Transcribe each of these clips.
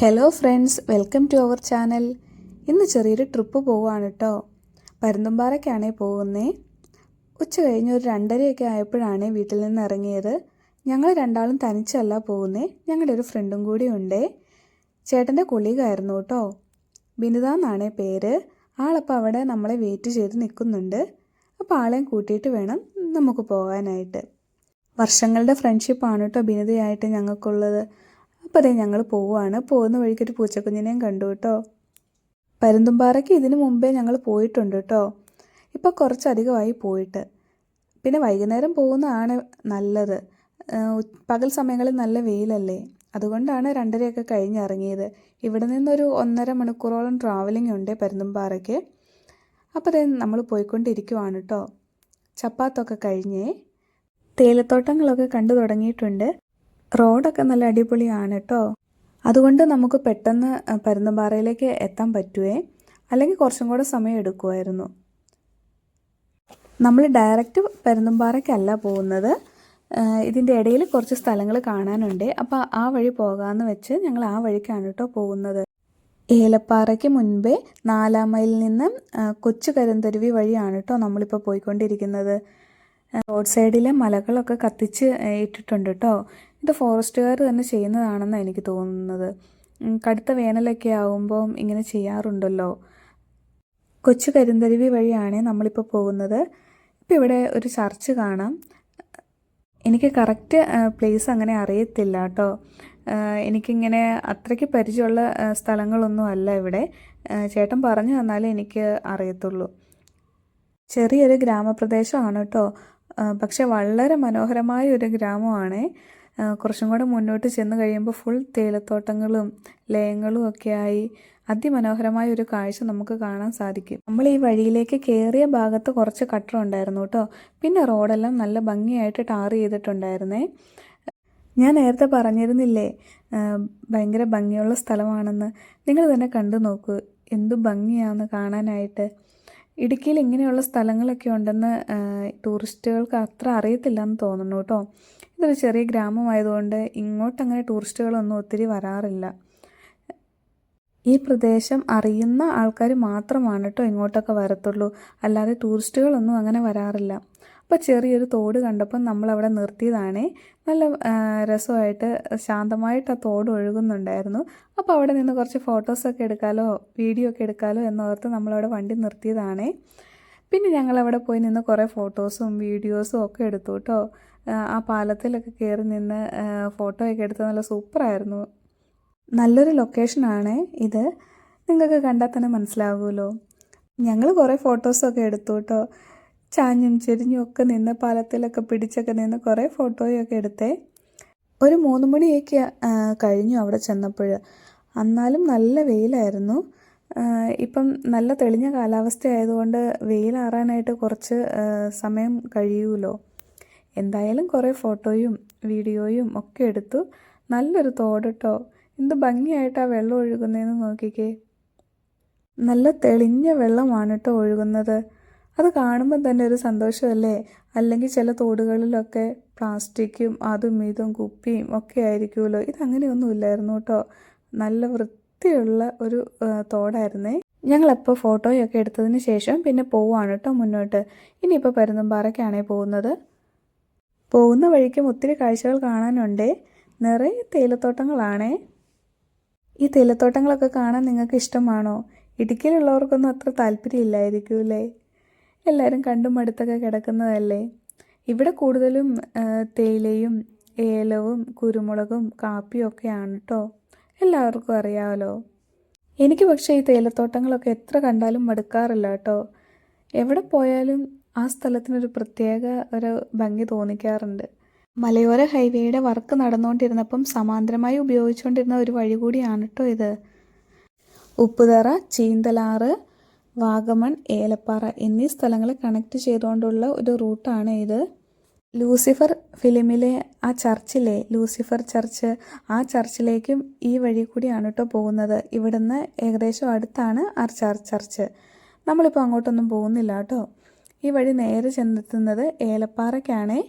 Hello friends welcome to our channel ഇന്ന് ചെറിയൊരു trip പോവുകയാണ് കേട്ടോ പരുന്തുംപാറയ്ക്കാണേ പോകുന്നേ. ഉച്ച കഴിഞ്ഞ് ഒരു രണ്ടരയൊക്കെ ആയപ്പോഴാണ് വീട്ടിൽ നിന്ന് ഇറങ്ങിയത്. ഞങ്ങൾ രണ്ടാളും തനിച്ചല്ല പോകുന്നേ. ഞങ്ങളുടെ ഒരു ഫ്രണ്ടും കൂടി ഉണ്ടേ. ചേട്ടന്റെ കൊളീഗായിരുന്നു കേട്ടോ ബിനിത എന്നാണേ പേര്. ആളപ്പോൾ അവിടെ നമ്മളെ വെയിറ്റ് ചെയ്ത് നിൽക്കുന്നുണ്ട്. അപ്പോൾ ആളെയും കൂട്ടിയിട്ട് വേണം നമുക്ക് പോകാനായിട്ട്. വർഷങ്ങളുടെ ഫ്രണ്ട്ഷിപ്പാണ് കേട്ടോ ബിനിതയായിട്ട് ഞങ്ങൾക്കുള്ളത്. അപ്പോൾ അതേ ഞങ്ങൾ പോവുകയാണ് പോകുന്ന വഴിക്കൊരു പൂച്ചക്കുഞ്ഞിനെയും കണ്ടു കേട്ടോ. പരുന്തുംപാറയ്ക്ക് ഇതിനു മുമ്പേ ഞങ്ങൾ പോയിട്ടുണ്ട് കേട്ടോ. ഇപ്പോൾ കുറച്ചധികമായി പോയിട്ട്. പിന്നെ വൈകുന്നേരം പോകുന്നതാണ് നല്ലത്. പകൽ സമയങ്ങളിൽ നല്ല വെയിലല്ലേ? അതുകൊണ്ടാണ് രണ്ടരയൊക്കെ കഴിഞ്ഞിറങ്ങിയത് ഇവിടെ നിന്നൊരു ഒന്നര മണിക്കൂറോളം ട്രാവലിംഗ് ഉണ്ട് പരുന്തുംപാറയ്ക്ക്. അപ്പോൾ അതേ നമ്മൾ പോയിക്കൊണ്ടിരിക്കുവാണ് കേട്ടോ. ചപ്പാത്തൊക്കെ കഴിഞ്ഞേ തേയിലത്തോട്ടങ്ങളൊക്കെ കണ്ടു തുടങ്ങിയിട്ടുണ്ട്. റോഡൊക്കെ നല്ല അടിപൊളിയാണ് കേട്ടോ അതുകൊണ്ട് നമുക്ക് പെട്ടെന്ന് പരുന്തുംപാറയിലേക്ക് എത്താൻ പറ്റുവേ? അല്ലെങ്കിൽ കുറച്ചും കൂടെ സമയം എടുക്കുമായിരുന്നു നമ്മൾ ഡയറക്റ്റ് പരുന്തുംപാറയ്ക്കല്ല പോകുന്നത്. ഇതിന്റെ ഇടയിൽ കുറച്ച് സ്ഥലങ്ങൾ കാണാനുണ്ട്. അപ്പോൾ ആ വഴി പോകാമെന്ന് വെച്ച് ഞങ്ങൾ ആ വഴിക്കാണ് കേട്ടോ പോകുന്നത്. ഏലപ്പാറയ്ക്ക് മുൻപേ നാലാം മൈലിൽ നിന്ന് കൊച്ചു കരുന്തരുവി വഴിയാണ് കേട്ടോ നമ്മളിപ്പോൾ പോയിക്കൊണ്ടിരിക്കുന്നത്. റോഡ് സൈഡിലെ മലകളൊക്കെ കത്തിച്ച് ഇട്ടിട്ടുണ്ട് കേട്ടോ. ഇത് ഫോറസ്റ്റുകാർ തന്നെ ചെയ്യുന്നതാണെന്നാണ് എനിക്ക് തോന്നുന്നത്. കടുത്ത വേനലൊക്കെ ആകുമ്പം ഇങ്ങനെ ചെയ്യാറുണ്ടല്ലോ. കൊച്ചു കരിന്തരുവി വഴിയാണ് നമ്മളിപ്പോൾ പോകുന്നത്. ഇപ്പോൾ ഇവിടെ ഒരു ചർച്ച് കാണാം. എനിക്ക് കറക്റ്റ് പ്ലേസ് അങ്ങനെ അറിയത്തില്ല കേട്ടോ. എനിക്കിങ്ങനെ അത്രയ്ക്ക് പരിചയമുള്ള സ്ഥലങ്ങളൊന്നും അല്ല ഇവിടെ. ചേട്ടൻ പറഞ്ഞു തന്നാലേ എനിക്ക് അറിയത്തുള്ളൂ. ചെറിയൊരു ഗ്രാമപ്രദേശമാണ് കേട്ടോ. പക്ഷെ വളരെ മനോഹരമായ ഒരു ഗ്രാമമാണ്. കുറച്ചും കൂടെ മുന്നോട്ട് ചെന്ന് കഴിയുമ്പോൾ ഫുൾ തേയിലത്തോട്ടങ്ങളും ലയങ്ങളും ഒക്കെ ആയി അതിമനോഹരമായ ഒരു കാഴ്ച നമുക്ക് കാണാൻ സാധിക്കും. നമ്മൾ ഈ വഴിയിലേക്ക് കയറിയ ഭാഗത്ത് കുറച്ച് കട്ടർ ഉണ്ടായിരുന്നു കേട്ടോ. പിന്നെ റോഡെല്ലാം നല്ല ഭംഗിയായിട്ട് ടാർ ചെയ്തിട്ടുണ്ടായിരുന്നേ. ഞാൻ നേരത്തെ പറഞ്ഞിരുന്നില്ലേ ഭയങ്കര ഭംഗിയുള്ള സ്ഥലമാണെന്ന്. നിങ്ങൾ തന്നെ കണ്ടു നോക്കൂ എന്തു ഭംഗിയാണെന്ന് കാണാനായിട്ട്. ഇടുക്കിയിൽ ഇങ്ങനെയുള്ള സ്ഥലങ്ങളൊക്കെ ഉണ്ടെന്ന് ടൂറിസ്റ്റുകൾക്ക് അത്ര അറിയത്തില്ല എന്ന് തോന്നുന്നു കേട്ടോ. ഇതൊരു ചെറിയ ഗ്രാമമായതുകൊണ്ട് ഇങ്ങോട്ടങ്ങനെ ടൂറിസ്റ്റുകളൊന്നും ഒത്തിരി വരാറില്ല. ഈ പ്രദേശം അറിയുന്ന ആൾക്കാർ മാത്രമാണ് കേട്ടോ ഇങ്ങോട്ടൊക്കെ വരത്തുള്ളൂ. അല്ലാതെ ടൂറിസ്റ്റുകളൊന്നും അങ്ങനെ വരാറില്ല. അപ്പോൾ ചെറിയൊരു തോട് കണ്ടപ്പോൾ നമ്മളവിടെ നിർത്തിയതാണേ. നല്ല രസമായിട്ട് ശാന്തമായിട്ട് ആ തോട് ഒഴുകുന്നുണ്ടായിരുന്നു. അപ്പോൾ അവിടെ നിന്ന് കുറച്ച് ഫോട്ടോസൊക്കെ എടുക്കാലോ വീഡിയോ ഒക്കെ എടുക്കാലോ എന്നോർത്ത് നമ്മളവിടെ വണ്ടി നിർത്തിയതാണേ. പിന്നെ ഞങ്ങൾ അവിടെ പോയി നിന്ന് കുറേ ഫോട്ടോസും വീഡിയോസും ഒക്കെ എടുത്തു കേട്ടോ. ആ, പാലത്തിലൊക്കെ കയറി നിന്ന് ഫോട്ടോ ഒക്കെ എടുത്ത് നല്ല സൂപ്പറായിരുന്നു. നല്ലൊരു ലൊക്കേഷനാണ് ഇത്. നിങ്ങൾക്ക് കണ്ടാൽ തന്നെ മനസ്സിലാകുമല്ലോ ഞങ്ങൾ കുറേ ഫോട്ടോസൊക്കെ എടുത്തു കേട്ടോ. ചാഞ്ഞും ചെരിഞ്ഞും ഒക്കെ നിന്ന് പാലത്തിലൊക്കെ പിടിച്ചൊക്കെ നിന്ന് കുറേ ഫോട്ടോയൊക്കെ എടുത്തേ. ഒരു മൂന്ന് മണിയൊക്കെ ആ, കഴിഞ്ഞു അവിടെ ചെന്നപ്പോൾ. എന്നാലും നല്ല വെയിലായിരുന്നു. ആ, ഇപ്പം നല്ല തെളിഞ്ഞ കാലാവസ്ഥ ആയതുകൊണ്ട് വെയിലാറാനായിട്ട് കുറച്ച് സമയം കഴിയുമല്ലോ എന്തായാലും കുറേ ഫോട്ടോയും വീഡിയോയും ഒക്കെ എടുത്തു. നല്ലൊരു തോടട്ടോ. എന്ത് ഭംഗിയായിട്ടാണ് വെള്ളം ഒഴുകുന്നതെന്ന് നോക്കിക്കേ. നല്ല തെളിഞ്ഞ വെള്ളമാണ് കേട്ടോ ഒഴുകുന്നത്. അത് കാണുമ്പോൾ തന്നെ ഒരു സന്തോഷമല്ലേ? അല്ലെങ്കിൽ ചില തോടുകളിലൊക്കെ പ്ലാസ്റ്റിക്കും അതും ഇതും കുപ്പിയും ഒക്കെ ആയിരിക്കുമല്ലോ? ഇതങ്ങനെയൊന്നും ഇല്ലായിരുന്നു കേട്ടോ. നല്ല വൃത്തിയുള്ള ഒരു തോടായിരുന്നേ. ഞങ്ങളപ്പോൾ ഫോട്ടോയൊക്കെ എടുത്തതിന് ശേഷം പിന്നെ പോവുകയാണ് കേട്ടോ മുന്നോട്ട്. ഇനിയിപ്പോൾ പരുന്തുംപാറയ്ക്കാണേ പോകുന്നത്. പോകുന്ന വഴിക്കും ഒത്തിരി കാഴ്ചകൾ കാണാനുണ്ട്. നിറയെ തേയിലത്തോട്ടങ്ങളാണേ. ഈ തേയിലത്തോട്ടങ്ങളൊക്കെ കാണാൻ നിങ്ങൾക്ക് ഇഷ്ടമാണോ ഇടുക്കിയിലുള്ളവർക്കൊന്നും അത്ര താല്പര്യമില്ലായിരിക്കും അല്ലേ എല്ലാവരും കണ്ടും അടുത്തൊക്കെ കിടക്കുന്നതല്ലേ? ഇവിടെ കൂടുതലും തേയിലയും ഏലവും കുരുമുളകും കാപ്പിയും ഒക്കെയാണ് കേട്ടോ എല്ലാവർക്കും അറിയാമല്ലോ എനിക്ക് പക്ഷേ ഈ തേയിലത്തോട്ടങ്ങളൊക്കെ എത്ര കണ്ടാലും മടുക്കാറില്ല കേട്ടോ എവിടെ പോയാലും ആ സ്ഥലത്തിനൊരു പ്രത്യേക ഒരു ഭംഗി തോന്നിക്കാറുണ്ട്. മലയോര ഹൈവേയുടെ വർക്ക് നടന്നുകൊണ്ടിരുന്നപ്പം സമാന്തരമായി ഉപയോഗിച്ചുകൊണ്ടിരുന്ന ഒരു വഴി കൂടിയാണ് കേട്ടോ ഇത്. ഉപ്പുതറ ചീന്തലാറ് വാഗമൺ ഏലപ്പാറ എന്നീ സ്ഥലങ്ങളെ കണക്ട് ചെയ്തുകൊണ്ടുള്ള ഒരു റൂട്ടാണ് ഇത്. ലൂസിഫർ ഫിലിമിലെ ആ ചർച്ചിലെ ലൂസിഫർ ചർച്ച് ആ ചർച്ചിലേക്കും ഈ വഴി കൂടിയാണ് കേട്ടോ പോകുന്നത്. ഇവിടുന്ന് ഏകദേശം അടുത്താണ് ആ ചർച്ച്. ചർച്ച് നമ്മളിപ്പോൾ അങ്ങോട്ടൊന്നും പോകുന്നില്ല കേട്ടോ ഈ വഴി നേരെ ചെന്നെത്തുന്നത് ഏലപ്പാറയ്ക്കാണേ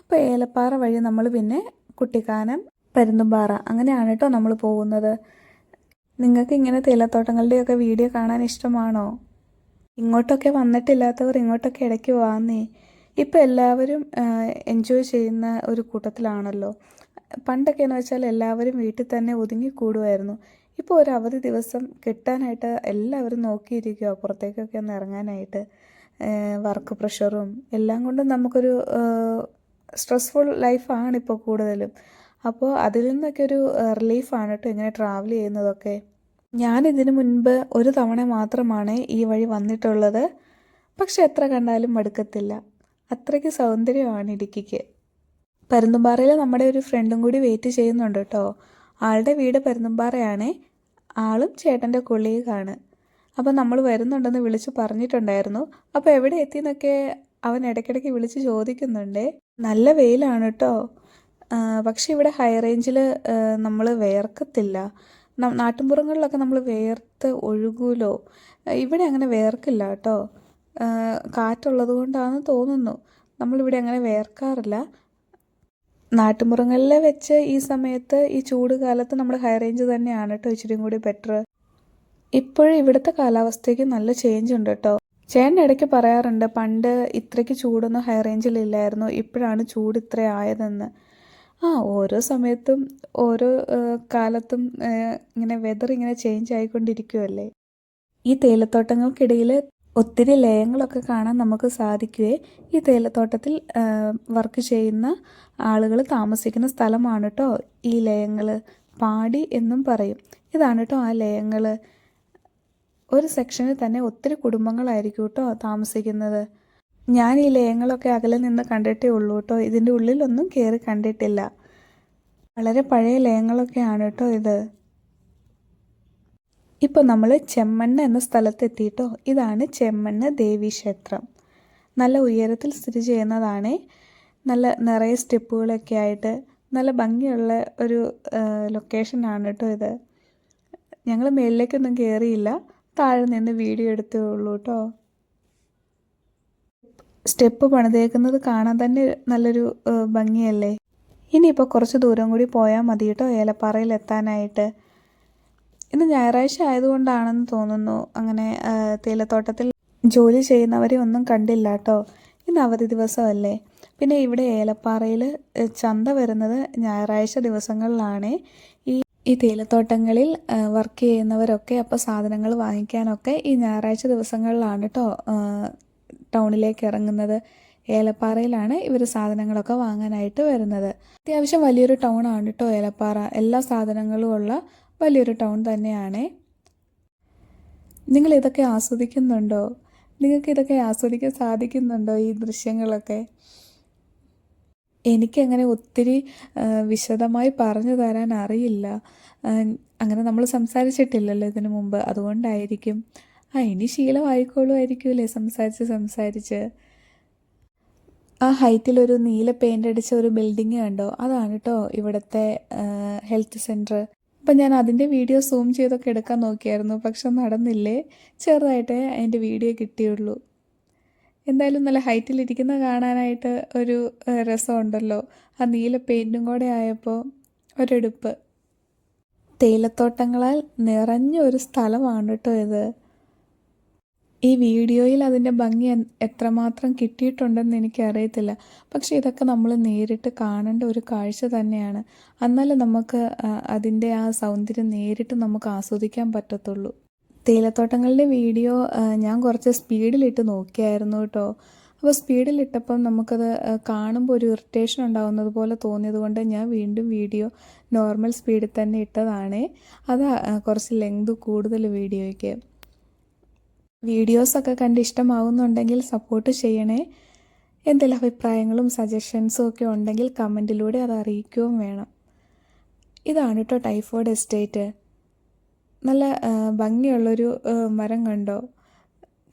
അപ്പോൾ ഏലപ്പാറ വഴി നമ്മൾ പിന്നെ കുട്ടിക്കാനം പരുന്തുംപാറ അങ്ങനെയാണ് കേട്ടോ നമ്മൾ പോകുന്നത്. നിങ്ങൾക്ക് ഇങ്ങനെ തേയിലത്തോട്ടങ്ങളുടെയൊക്കെ വീഡിയോ കാണാൻ ഇഷ്ടമാണോ? ഇങ്ങോട്ടൊക്കെ വന്നിട്ടില്ലാത്തവർ ഇങ്ങോട്ടൊക്കെ ഇടയ്ക്ക് വാന്നേ. ഇപ്പം എല്ലാവരും എൻജോയ് ചെയ്യുന്ന ഒരു കൂട്ടത്തിലാണല്ലോ. പണ്ടൊക്കെ എന്ന് വെച്ചാൽ എല്ലാവരും വീട്ടിൽ തന്നെ ഒതുങ്ങി ഒതുങ്ങിക്കൂടുമായിരുന്നു ഇപ്പോൾ ഒരു അവധി ദിവസം കിട്ടാനായിട്ട് എല്ലാവരും നോക്കിയിരിക്കുക പുറത്തേക്കൊക്കെ ഒന്ന് ഇറങ്ങാനായിട്ട്. വർക്ക് പ്രഷറും എല്ലാം കൊണ്ടും നമുക്കൊരു സ്ട്രെസ്ഫുൾ ലൈഫാണ് ഇപ്പോൾ കൂടുതലും. അപ്പോൾ അതിൽ നിന്നൊക്കെ ഒരു റിലീഫാണ് കേട്ടോ ഇങ്ങനെ ട്രാവൽ ചെയ്യുന്നതൊക്കെ. ഞാൻ ഇതിനു മുൻപ് ഒരു തവണ മാത്രമാണ് ഈ വഴി വന്നിട്ടുള്ളത്. പക്ഷെ എത്ര കണ്ടാലും മടുക്കത്തില്ല. അത്രയ്ക്ക് സൗന്ദര്യമാണ് ഇടുക്കിക്ക്. പരുന്തുംപാറയിൽ നമ്മുടെ ഒരു ഫ്രണ്ടും കൂടി വെയിറ്റ് ചെയ്യുന്നുണ്ട് കേട്ടോ ആളുടെ വീട് പരുന്തുംപാറയാണ് ആളും ചേട്ടന്റെ കൊളീഗാണ്. അപ്പം നമ്മൾ വരുന്നുണ്ടെന്ന് വിളിച്ച് പറഞ്ഞിട്ടുണ്ടായിരുന്നു. അപ്പോൾ എവിടെ എത്തിയെന്നൊക്കെ അവൻ ഇടയ്ക്കിടയ്ക്ക് വിളിച്ച് ചോദിക്കുന്നുണ്ട്. നല്ല വെയിലാണ് കേട്ടോ പക്ഷെ ഇവിടെ ഹൈ റേഞ്ചിൽ നമ്മൾ വേർക്കത്തില്ല. നാട്ടിൻപുറങ്ങളിലൊക്കെ നമ്മൾ വേർത്ത് ഒഴുകൂലോ? ഇവിടെ അങ്ങനെ വേർക്കില്ല കേട്ടോ. കാറ്റുള്ളത് കൊണ്ടാണെന്ന് തോന്നുന്നു. നമ്മളിവിടെ അങ്ങനെ വേർക്കാറില്ല. നാട്ടുമുറങ്ങളിൽ വെച്ച് ഈ സമയത്ത് ഈ ചൂട് കാലത്ത് നമ്മൾ ഹൈ റേഞ്ച് തന്നെയാണ് കേട്ടോ ഇച്ചിരിയും കൂടി ബെറ്റർ ഇപ്പോഴും ഇവിടുത്തെ കാലാവസ്ഥയ്ക്ക് നല്ല ചേഞ്ച് ഉണ്ട് കേട്ടോ. ചേട്ടൻ ഇടയ്ക്ക് പറയാറുണ്ട് പണ്ട് ഇത്രയ്ക്ക് ചൂടൊന്നും ഹൈ റേഞ്ചിലില്ലായിരുന്നു ഇപ്പോഴാണ് ചൂട് ഇത്ര ആയതെന്ന്. ആ ഓരോ സമയത്തും ഓരോ കാലത്തും ഇങ്ങനെ വെതർ ഇങ്ങനെ ചേഞ്ച് ആയിക്കൊണ്ടിരിക്കുമല്ലേ ഈ തേയിലത്തോട്ടങ്ങൾക്കിടയിൽ ഒത്തിരി ലയങ്ങളൊക്കെ കാണാൻ നമുക്ക് സാധിക്കുകയെ ഈ തേയിലത്തോട്ടത്തിൽ വർക്ക് ചെയ്യുന്ന ആളുകൾ താമസിക്കുന്ന സ്ഥലമാണ് കേട്ടോ ഈ ലയങ്ങൾ പാടി എന്നും പറയും. ഇതാണ് കേട്ടോ ആ ലയങ്ങൾ ഒരു സെക്ഷനിൽ തന്നെ ഒത്തിരി കുടുംബങ്ങളായിരിക്കും കേട്ടോ താമസിക്കുന്നത്. ഞാൻ ഈ ലയങ്ങളൊക്കെ അകലെ നിന്ന് കണ്ടിട്ടേ ഉള്ളൂ കേട്ടോ. ഇതിന്റെ ഉള്ളിലൊന്നും കയറി കണ്ടിട്ടില്ല. വളരെ പഴയ ലയങ്ങളൊക്കെയാണ് കേട്ടോ ഇത്. ഇപ്പോൾ നമ്മൾ ചെമ്മണ്ണ എന്ന സ്ഥലത്തെത്തിയിട്ടോ. ഇതാണ് ചെമ്മണ്ണ ദേവി ക്ഷേത്രം. നല്ല ഉയരത്തിൽ സ്ഥിതി ചെയ്യുന്നതാണ്. നല്ല നിറയെ സ്റ്റെപ്പുകളൊക്കെ ആയിട്ട് നല്ല ഭംഗിയുള്ള ഒരു ലൊക്കേഷനാണ് കേട്ടോ ഇത്. ഞങ്ങൾ മേളിലേക്കൊന്നും കയറിയില്ല താഴെ നിന്ന് വീഡിയോ എടുത്തേ ഉള്ളൂ കേട്ടോ. സ്റ്റെപ്പ് പണിതേക്കുന്നത് കാണാൻ തന്നെ നല്ലൊരു ഭംഗിയല്ലേ? ഇനിയിപ്പോൾ കുറച്ച് ദൂരം കൂടി പോയാൽ മതി കേട്ടോ ഏലപ്പാറയിൽ എത്താനായിട്ട്. ഇന്ന് ഞായറാഴ്ച ആയതുകൊണ്ടാണെന്ന് തോന്നുന്നു അങ്ങനെ തേയിലത്തോട്ടത്തിൽ ജോലി ചെയ്യുന്നവരെ ഒന്നും കണ്ടില്ല കേട്ടോ. ഇന്ന് അവധി ദിവസമല്ലേ. പിന്നെ ഇവിടെ ഏലപ്പാറയിൽ ചന്ത വരുന്നത് ഞായറാഴ്ച ദിവസങ്ങളിലാണ്. ഈ ഈ തേയിലത്തോട്ടങ്ങളിൽ വർക്ക് ചെയ്യുന്നവരൊക്കെ അപ്പോൾ സാധനങ്ങൾ വാങ്ങിക്കാനൊക്കെ ഈ ഞായറാഴ്ച ദിവസങ്ങളിലാണ് കേട്ടോ ടൗണിലേക്ക് ഇറങ്ങുന്നത്. ഏലപ്പാറയിലാണ് ഇവർ സാധനങ്ങളൊക്കെ വാങ്ങാനായിട്ട് വരുന്നത്. അത്യാവശ്യം വലിയൊരു ടൗൺ ആണ് കേട്ടോ ഏലപ്പാറ. എല്ലാ സാധനങ്ങളും ഉള്ള വലിയൊരു ടൗൺ തന്നെയാണ്. നിങ്ങൾ ഇതൊക്കെ ആസ്വദിക്കുന്നുണ്ടോ? നിങ്ങൾക്ക് ഇതൊക്കെ ആസ്വദിക്കാൻ സാധിക്കുന്നുണ്ടോ ഈ ദൃശ്യങ്ങളൊക്കെ? എനിക്കങ്ങനെ ഒത്തിരി വിശദമായി പറഞ്ഞു തരാൻ അറിയില്ല. അങ്ങനെ നമ്മൾ സംസാരിച്ചിട്ടില്ലല്ലോ ഇതിനു മുമ്പ്. അതുകൊണ്ടായിരിക്കും. ആ ഇനി ശീലമായിക്കോളുമായിരിക്കുമല്ലേ സംസാരിച്ച് സംസാരിച്ച്. ആ ഹൈറ്റിൽ ഒരു നീല പെയിന്റ് അടിച്ച ഒരു ബിൽഡിംഗ് കണ്ടോ? അതാണ് കേട്ടോ ഇവിടുത്തെ ഹെൽത്ത് സെന്റർ അപ്പം ഞാൻ അതിന്റെ വീഡിയോ സൂം ചെയ്തൊക്കെ എടുക്കാൻ നോക്കിയായിരുന്നു പക്ഷെ നടന്നില്ലേ? ചെറുതായിട്ടേ അതിന്റെ വീഡിയോ കിട്ടിയുള്ളൂ. എന്തായാലും നല്ല ഹൈറ്റിലിരിക്കുന്ന കാണാനായിട്ട് ഒരു രസമുണ്ടല്ലോ. ആ നീല പെയിന്റും കൂടെ ആയപ്പോൾ ഒരെടുപ്പ്. തേയിലത്തോട്ടങ്ങളാൽ നിറഞ്ഞ ഒരു സ്ഥലമാണ് കേട്ടോ ഇത്. ഈ വീഡിയോയിൽ അതിന്റെ ഭംഗി എത്രമാത്രം കിട്ടിയിട്ടുണ്ടെന്ന് എനിക്കറിയത്തില്ല. പക്ഷേ ഇതൊക്കെ നമ്മൾ നേരിട്ട് കാണേണ്ട ഒരു കാഴ്ച തന്നെയാണ്. എന്നാലും നമുക്ക് അതിന്റെ ആ സൗന്ദര്യം നേരിട്ട് നമുക്ക് ആസ്വദിക്കാൻ പറ്റത്തുള്ളൂ. തേയിലത്തോട്ടങ്ങളുടെ വീഡിയോ ഞാൻ കുറച്ച് സ്പീഡിലിട്ട് നോക്കിയായിരുന്നു കേട്ടോ. അപ്പോൾ സ്പീഡിലിട്ടപ്പം നമുക്കത് കാണുമ്പോൾ ഒരു ഇറിറ്റേഷൻ ഉണ്ടാകുന്നത് പോലെ തോന്നിയത് കൊണ്ട് ഞാൻ വീണ്ടും വീഡിയോ നോർമൽ സ്പീഡിൽ തന്നെ ഇട്ടതാണേ. അത് കുറച്ച് ലെങ്ത് കൂടുതൽ വീഡിയോയ്ക്ക്. വീഡിയോസൊക്കെ കണ്ട് ഇഷ്ടമാവുന്നുണ്ടെങ്കിൽ സപ്പോർട്ട് ചെയ്യണേ. എന്തെങ്കിലും അഭിപ്രായങ്ങളും സജഷൻസും ഒക്കെ ഉണ്ടെങ്കിൽ കമന്റിലൂടെ അത് അറിയിക്കുകയും വേണം. ഇതാണ് കേട്ടോ ടൈഫോയിഡ് എസ്റ്റേറ്റ് നല്ല ഭംഗിയുള്ളൊരു മരം കണ്ടോ?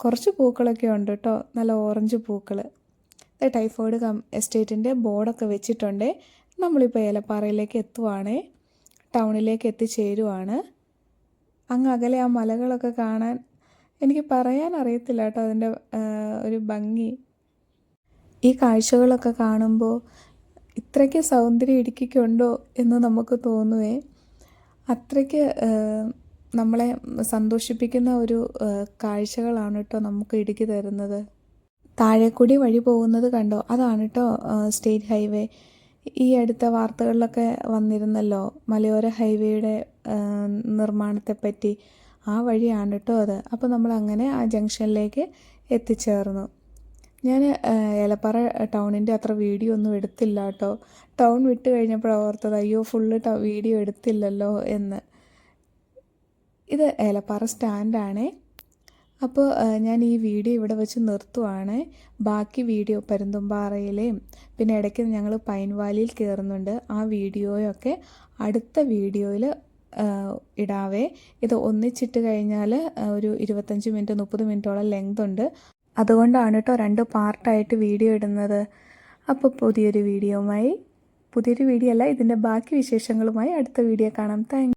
കുറച്ച് പൂക്കളൊക്കെ ഉണ്ട് കേട്ടോ നല്ല ഓറഞ്ച് പൂക്കൾ ടൈഫോയിഡ് കം എസ്റ്റേറ്റിന്റെ ബോർഡൊക്കെ വെച്ചിട്ടുണ്ട്. നമ്മളിപ്പോൾ ഏലപ്പാറയിലേക്ക് എത്തുവാണേ. ടൗണിലേക്ക് എത്തിച്ചേരുവാണ്. അങ്ങ് അകലെ ആ മലകളൊക്കെ കാണാൻ എനിക്ക് പറയാൻ അറിയത്തില്ല കേട്ടോ അതിന്റെ ഒരു ഭംഗി. ഈ കാഴ്ചകളൊക്കെ കാണുമ്പോൾ ഇത്രയ്ക്ക് സൗന്ദര്യം ഇടുക്കിക്കുണ്ടോ എന്ന് നമുക്ക് തോന്നുവേ. അത്രയ്ക്ക് നമ്മളെ സന്തോഷിപ്പിക്കുന്ന ഒരു കാഴ്ചകളാണ് കേട്ടോ നമുക്ക് ഇടുക്കി തരുന്നത്. താഴെക്കൂടി വഴി പോകുന്നത് കണ്ടോ? അതാണ് കേട്ടോ സ്റ്റേറ്റ് ഹൈവേ. ഈ അടുത്ത വാർത്തകളിലൊക്കെ വന്നിരുന്നല്ലോ മലയോര ഹൈവേയുടെ നിർമ്മാണത്തെപ്പറ്റി. ആ വഴിയാണ് കേട്ടോ അത്. അപ്പോൾ നമ്മൾ അങ്ങനെ ആ ജംഗ്ഷനിലേക്ക് എത്തിച്ചേർന്നു. ഞാൻ ഏലപ്പാറ ടൗണിന്റെ അത്ര വീഡിയോ ഒന്നും എടുത്തില്ല കേട്ടോ ടൗൺ വിട്ട് കഴിഞ്ഞപ്പോൾ ഓർത്തത് അയ്യോ ഫുള്ള് വീഡിയോ എടുത്തില്ലല്ലോ എന്ന്. ഇത് ഏലപ്പാറ സ്റ്റാൻഡാണേ. അപ്പോൾ ഞാൻ ഈ വീഡിയോ ഇവിടെ വെച്ച് നിർത്തുവാണ്. ബാക്കി വീഡിയോ പരുന്തുംപാറയിലെയും പിന്നെ ഇടയ്ക്ക് ഞങ്ങൾ പൈൻവാലിയിൽ കയറുന്നുണ്ട് ആ വീഡിയോയൊക്കെ അടുത്ത വീഡിയോയിൽ ഇടാവേ. ഇത് ഒന്നിച്ചിട്ട് കഴിഞ്ഞാൽ ഒരു ഇരുപത്തഞ്ച് മിനിറ്റ് മുപ്പത് മിനിറ്റോളം ലെങ്ത് ഉണ്ട്. അതുകൊണ്ടാണ് കേട്ടോ രണ്ട് പാർട്ടായിട്ട് വീഡിയോ ഇടുന്നത്. അപ്പോൾ പുതിയൊരു വീഡിയോയുമായി പുതിയൊരു വീഡിയോ അല്ല ഇതിന്റെ ബാക്കി വിശേഷങ്ങളുമായി അടുത്ത വീഡിയോ കാണാം. താങ്ക്